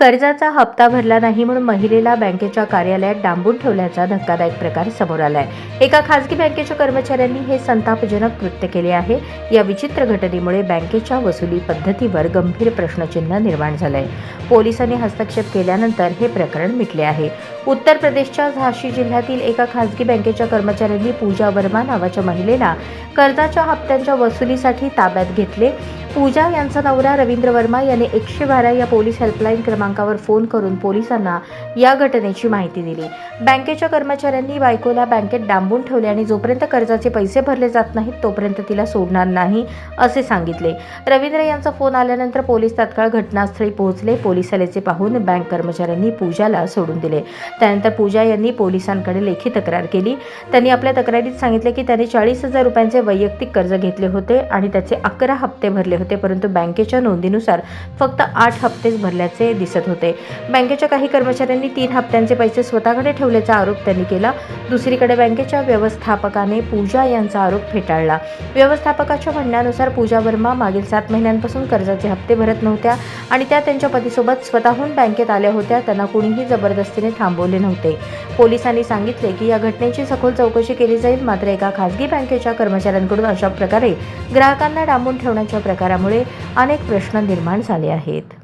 कर्जाचा हप्ता भरला नाही म्हणून महिलेला बँकेच्या कार्यालयात डांबून ठेवल्याचा धक्कादायक प्रकार समोर आलाय. एका खासगी बँकेच्या कर्मचाऱ्यांनी हे संतापजनक कृत्य केले आहे. या विचित्र घटनेमुळे बँकेच्या वसुली पद्धतीवर गंभीर प्रश्नचिन्ह निर्माण झालंय. पोलिसांनी हस्तक्षेप केल्यानंतर हे प्रकरण मिटले आहे. उत्तर प्रदेशच्या झाशी जिल्ह्यातील एका खासगी बँकेच्या कर्मचाऱ्यांनी पूजा वर्मा नावाच्या महिलेला कर्जाच्या हप्त्यांच्या वसुलीसाठी ताब्यात घेतले. पूजा यांचा नवरा रवींद्र वर्मा याने एकशे बारा या पोलीस हेल्पलाईन क्रमांकावर फोन करून पोलिसांना या घटनेची माहिती दिली. बँकेच्या कर्मचाऱ्यांनी बायकोला बँकेत डांबून ठेवले आणि जोपर्यंत कर्जाचे पैसे भरले जात नाहीत तोपर्यंत तिला सोडणार नाही असे सांगितले. रवींद्र यांचा फोन आल्यानंतर पोलीस तात्काळ घटनास्थळी पोहोचले. पोलीस आल्याचे पाहून बँक कर्मचाऱ्यांनी पूजाला सोडून दिले. त्यानंतर पूजा यांनी पोलिसांकडे लेखी तक्रार केली. त्यांनी आपल्या तक्रारीत सांगितले की त्याने चाळीस हजार रुपयांचे वैयक्तिक कर्ज घेतले होते आणि त्याचे अकरा हप्ते भरले होते परंतु बँकेच्या नोंदीनुसार फक्त आठ हप्तेच भरल्याचे दिसत होते. बँकेच्या काही कर्मचाऱ्यांनी तीन हप्त्यांचे पैसे स्वतःकडे ठेवल्याचा आरोप त्यांनी केला. दुसरीकडे बँकेच्या व्यवस्थापकाने पूजा यांचा आरोप फेटाळला. व्यवस्थापकाच्या म्हणण्यानुसार पूजा वर्मा मागील सात महिन्यांपासून कर्जाचे हप्ते भरत नव्हत्या आणि त्या त्यांच्या पतीसोबत स्वतःहून बँकेत आल्या होत्या. त्यांना कुणीही जबरदस्तीने थांबवले नव्हते. पोलिसांनी सांगितले की या घटनेची सखोल चौकशी केली जाईल. मात्र एका खासगी बँकेच्या कर्मचाऱ्यांकडून अशा प्रकारे ग्राहकांना डांबून ठेवण्याच्या प्रकारे व्यवहारामुळे अनेक प्रश्न निर्माण झाले आहेत.